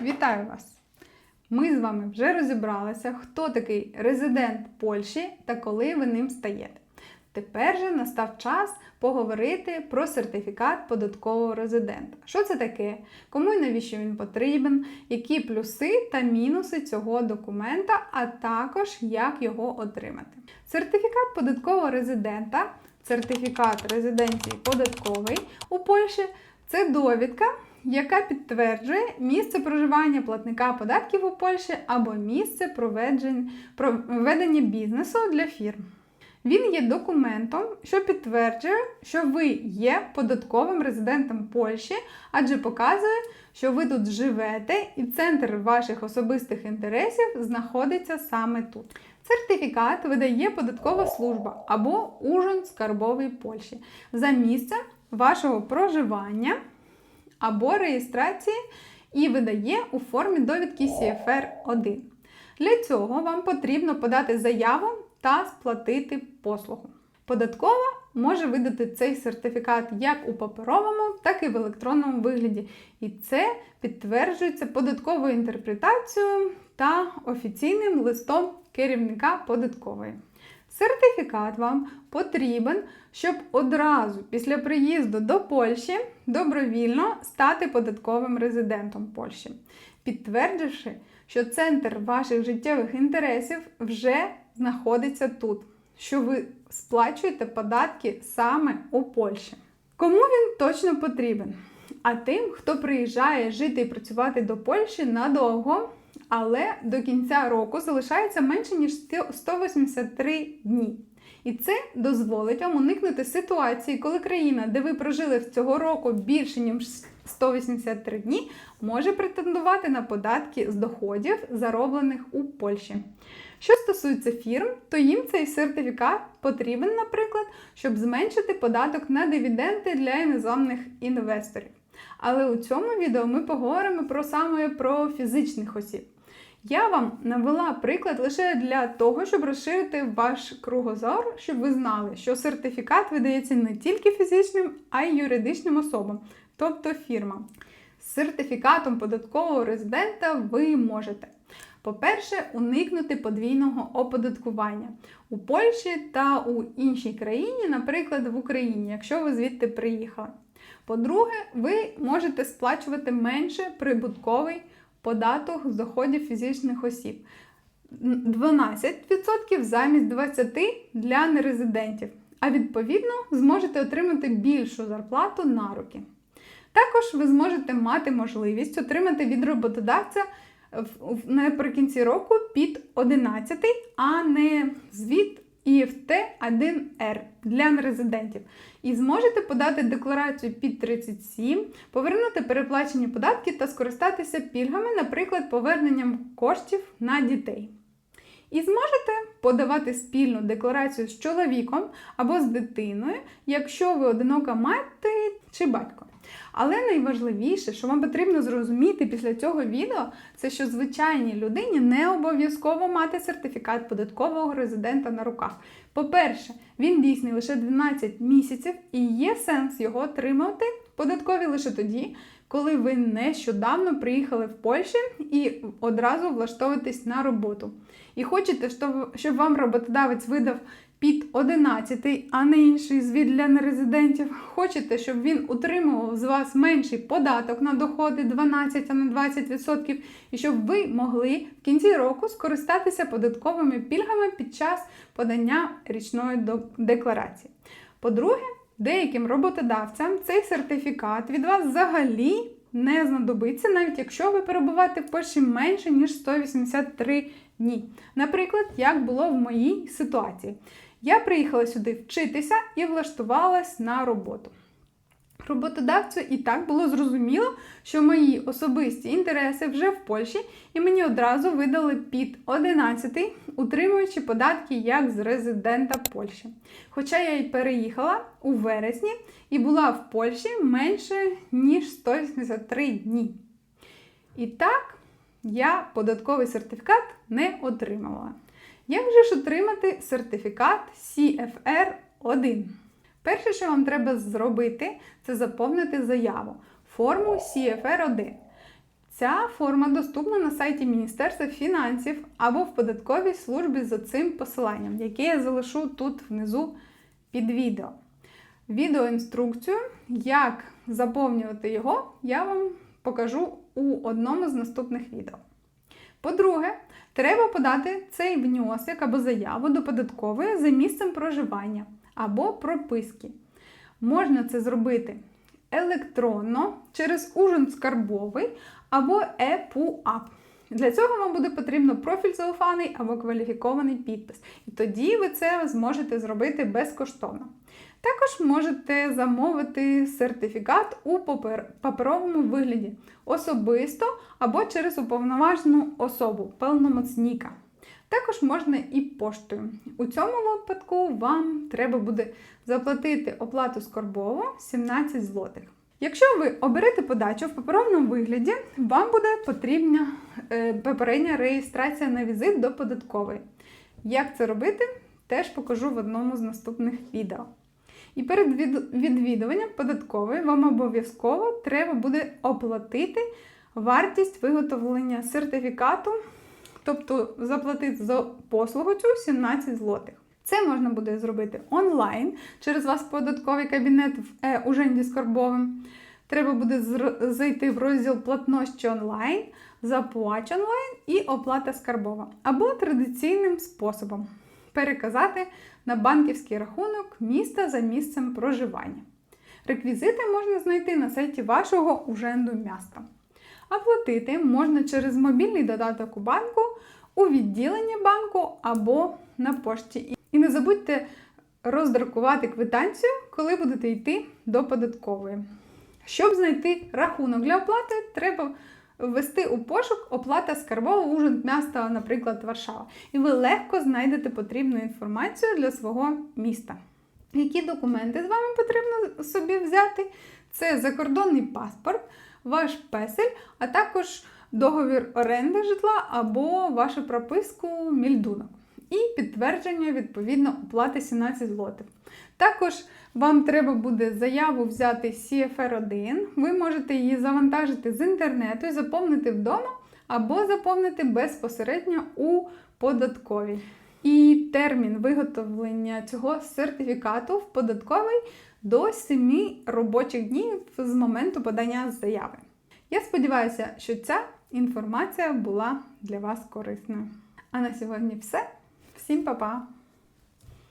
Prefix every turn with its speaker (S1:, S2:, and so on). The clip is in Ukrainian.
S1: Вітаю вас! Ми з вами вже розібралися, хто такий резидент Польщі та коли ви ним стаєте. Тепер же настав час поговорити про сертифікат податкового резидента. Що це таке? Кому і навіщо він потрібен, які плюси та мінуси цього документа, а також як його отримати. Сертифікат податкового резидента, сертифікат резиденції податковий у Польщі це довідка, яка підтверджує місце проживання платника податків у Польщі або місце проведення, бізнесу для фірм. Він є документом, що підтверджує, що ви є податковим резидентом Польщі, адже показує, що ви тут живете і центр ваших особистих інтересів знаходиться саме тут. Сертифікат видає податкова служба або Ужин скарбовий Польщі за місце вашого проживання або реєстрації і видає у формі довідки CFR 1. Для цього вам потрібно подати заяву та сплатити послугу. Податкова може видати цей сертифікат як у паперовому, так і в електронному вигляді. І це підтверджується податковою інтерпретацією та офіційним листом керівника податкової. Сертифікат вам потрібен, щоб одразу після приїзду до Польщі добровільно стати податковим резидентом Польщі, підтвердивши, що центр ваших життєвих інтересів вже знаходиться тут, що ви сплачуєте податки саме у Польщі. Кому він точно потрібен? А тим, хто приїжджає жити і працювати до Польщі надовго, але до кінця року залишається менше ніж 183 дні. І це дозволить вам уникнути ситуації, коли країна, де ви прожили цього року більше ніж 183 дні, може претендувати на податки з доходів, зароблених у Польщі. Що стосується фірм, то їм цей сертифікат потрібен, наприклад, щоб зменшити податок на дивіденди для іноземних інвесторів. Але у цьому відео ми поговоримо про саме про фізичних осіб. Я вам навела приклад лише для того, щоб розширити ваш кругозор, щоб ви знали, що сертифікат видається не тільки фізичним, а й юридичним особам, тобто фірмам. З сертифікатом податкового резидента ви можете. По-перше, уникнути подвійного оподаткування у Польщі та у іншій країні, наприклад, в Україні, якщо ви звідти приїхали. По-друге, ви можете сплачувати менше прибутковий податок з доходів фізичних осіб. 12% замість 20% для нерезидентів. А відповідно зможете отримати більшу зарплату на руки. Також ви зможете мати можливість отримати від роботодавця наприкінці року під 11, а не звіт іфт 1Р для нерезидентів. І зможете подати декларацію під 37, повернути переплачені податки та скористатися пільгами, наприклад, поверненням коштів на дітей. І зможете подавати спільну декларацію з чоловіком або з дитиною, якщо ви одинока мати чи батько. Але найважливіше, що вам потрібно зрозуміти після цього відео, це що звичайній людині не обов'язково мати сертифікат податкового резидента на руках. По-перше, він дійсний лише 12 місяців і є сенс його отримати податкові лише тоді, коли ви нещодавно приїхали в Польщу і одразу влаштовуєтесь на роботу. І хочете, щоб вам роботодавець видав під 11, а не інший звіт для нерезидентів. Хочете, щоб він утримував з вас менший податок на доходи 12, а не 20%, і щоб ви могли в кінці року скористатися податковими пільгами під час подання річної декларації. По-друге, деяким роботодавцям цей сертифікат від вас взагалі не знадобиться, навіть якщо ви перебуваєте в Польщі менше, ніж 183 дні. Наприклад, як було в моїй ситуації. Я приїхала сюди вчитися і влаштувалась на роботу. Роботодавцю і так було зрозуміло, що мої особисті інтереси вже в Польщі, і мені одразу видали під 11, утримуючи податки як з резидента Польщі. Хоча я й переїхала у вересні і була в Польщі менше, ніж 183 дні. І так, я податковий сертифікат не отримала. Як же ж отримати сертифікат CFR 1? Перше, що вам треба зробити, це заповнити заяву форму CFR 1. Ця форма доступна на сайті Міністерства фінансів або в податковій службі за цим посиланням, яке я залишу тут внизу під відео. Відеоінструкцію, як заповнювати його, я вам покажу у одному з наступних відео. По-друге, треба подати цей внесок або заяву до податкової за місцем проживання або прописки. Можна це зробити електронно через ужин скарбовий або ЕПУАП. Для цього вам буде потрібно профіль зауфаний або кваліфікований підпис. І тоді ви це зможете зробити безкоштовно. Також можете замовити сертифікат у паперовому вигляді особисто або через уповноважену особу повномоцніка. Також можна і поштою. У цьому випадку вам треба буде заплатити оплату скорбову 17 злотих. Якщо ви оберете подачу в паперовому вигляді, вам буде потрібна е, попередня реєстрація на візит до податкової. Як це робити, теж покажу в одному з наступних відео. І перед відвідуванням податкової вам обов'язково треба буде оплатити вартість виготовлення сертифікату, тобто заплатити за послугу цю 17 злотих. Це можна буде зробити онлайн через вас податковий кабінет в е, Уженді Скарбовим. Треба буде зайти в розділ платнощі онлайн, заплач онлайн і оплата скарбова. Або традиційним способом переказати на банківський рахунок міста за місцем проживання. Реквізити можна знайти на сайті вашого уженду міста. А платити можна через мобільний додаток у банку, у відділенні банку або на пошті. І не забудьте роздрукувати квитанцію, коли будете йти до податкової. Щоб знайти рахунок для оплати, треба ввести у пошук оплата скарбового ужин міста, наприклад, Варшава. І ви легко знайдете потрібну інформацію для свого міста. Які документи з вами потрібно собі взяти? Це закордонний паспорт, ваш песель, а також договір оренди житла або вашу прописку мільдунок. І підтвердження відповідно оплати 17 злотих. Також вам треба буде заяву взяти CFR1. Ви можете її завантажити з інтернету і заповнити вдома, або заповнити безпосередньо у податковій. І термін виготовлення цього сертифікату в податковий до 7 робочих днів з моменту подання заяви. Я сподіваюся, що ця інформація була для вас корисною. А на сьогодні все. Всім па-па!